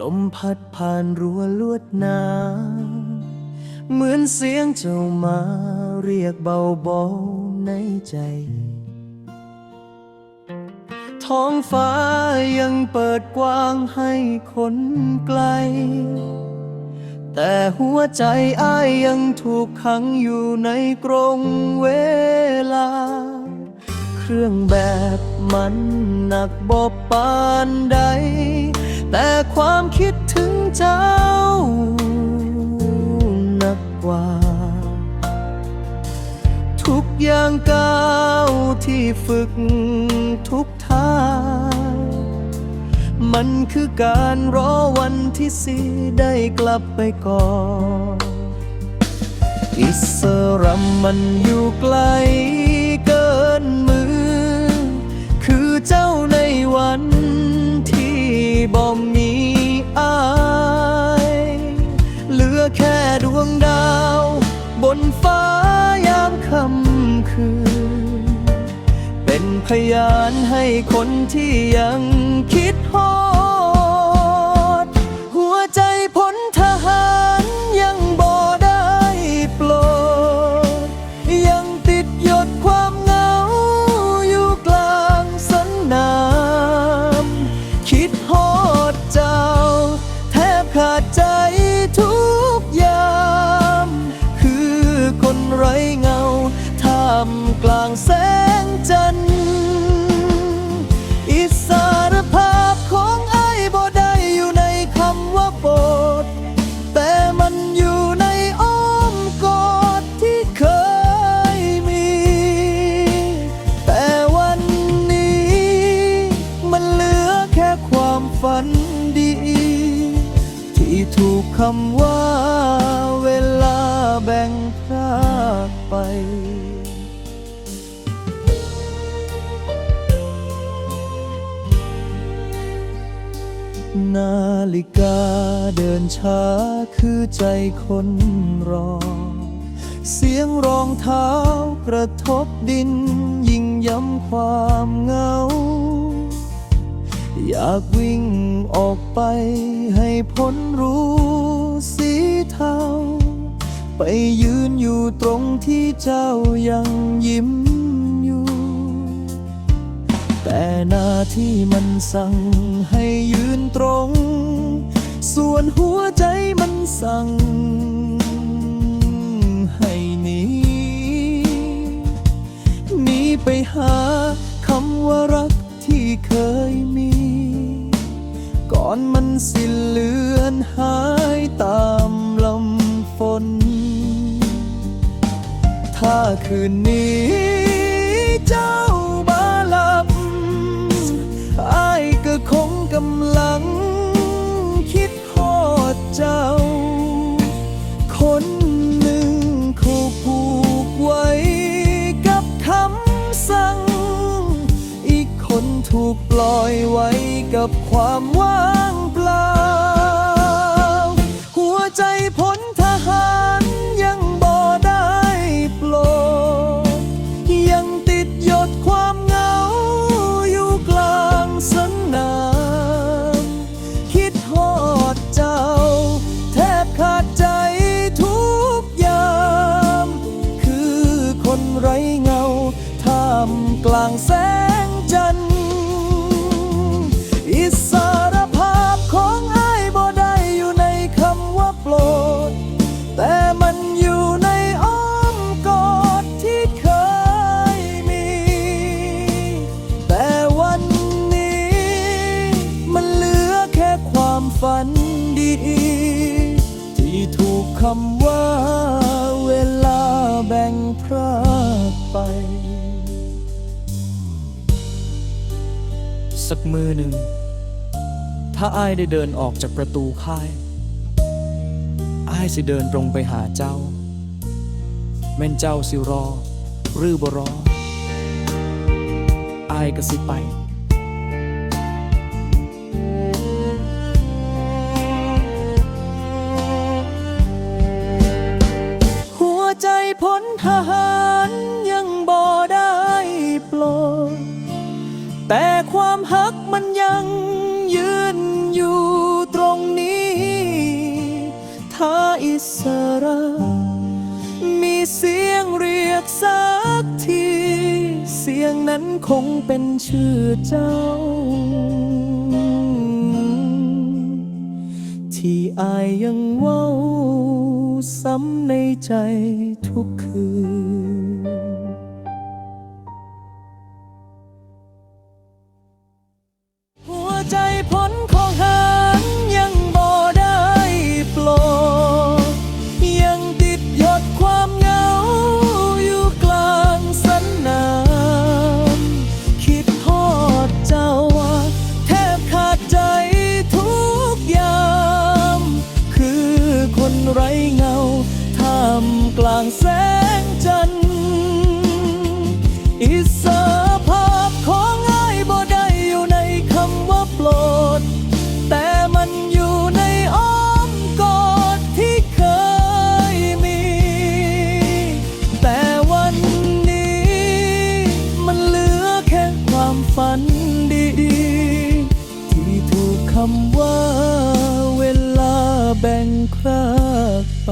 ลมพัดผ่านรั้วลวดหน้ำเหมือนเสียงเจ้ามาเรียกเบาๆในใจ ท้องฟ้ายังเปิดกว้างให้คนไกล แต่หัวใจอ้ายยังถูกขังอยู่ในกรงเวลา เครื่องแบบมันหนักบอบปานใด แต่ความคิดถึงเจ้าหนักกว่า ทุกอย่างก้าวที่ฝึกทุกท่า มันคือการรอวันที่สีได้กลับไปก่อนอิสรัมมันอยู่ไกล บ่มีอายเหลือแค่ดวงดาว บนฟ้ายามค่ำคืน เป็นพยานให้คนที่ยังคิดฮอด หัวใจพลทหารยังบ่ได้ปรดยังติดหยดความเหงาอยู่กลางสนามคิดำว่าเวลาแบ่งพรากไปนาฬิกาเดินช้าคือใจคนรอ เสียงรองเท้ากระทบดินยิ่งย้ำความเหงา อยากวิ่งออกไปให้พ้นรู้สีเทา ไปยืนอยู่ตรงที่เจ้ายังยิ้มอยู่ แต่หน้าที่มันสั่งให้ยืนตรง ส่วนหัวใจมันสั่งให้หนีหนีไปหาคำว่ารักที่เคยมี อนมันสิเลือนหายตามลำฝน ถ้าคืนนี้เจ้าบาลับอายก็คงกำลัง คิดฮอดเจ้า คนหนึ่งเขาผูกไว้กับคำสั่ง อีกคนถูกปล่อยไว้กับความว่างางแสงจันทร์อิสรภาพของไอ้ายบ่ได้อยู่ในคำว่าโปรด แต่มันอยู่ในอ้อมกอดที่เคยมี แต่วันนี้ มันเหลือแค่ความฝันดีที่ถูกคำว่าเวลาแบ่งพรา สักมือหนึ่ง ถ้าอ้ายได้เดินออกจากประตูค่ายอ้ายสิเดินตรงไปหาเจ้า แม่นเจ้าสิรอ หรือบ่รออ้ายก็สิไป แต่ความฮักมันยังยืนอยู่ตรงนี้ถ้าอิสระมีเสียงเรียกสักที เสียงนั้นคงเป็นชื่อเจ้า ที่อายยังเว้าซ้ำในใจทุกคืนำว่าเวลาแบ่งครากไป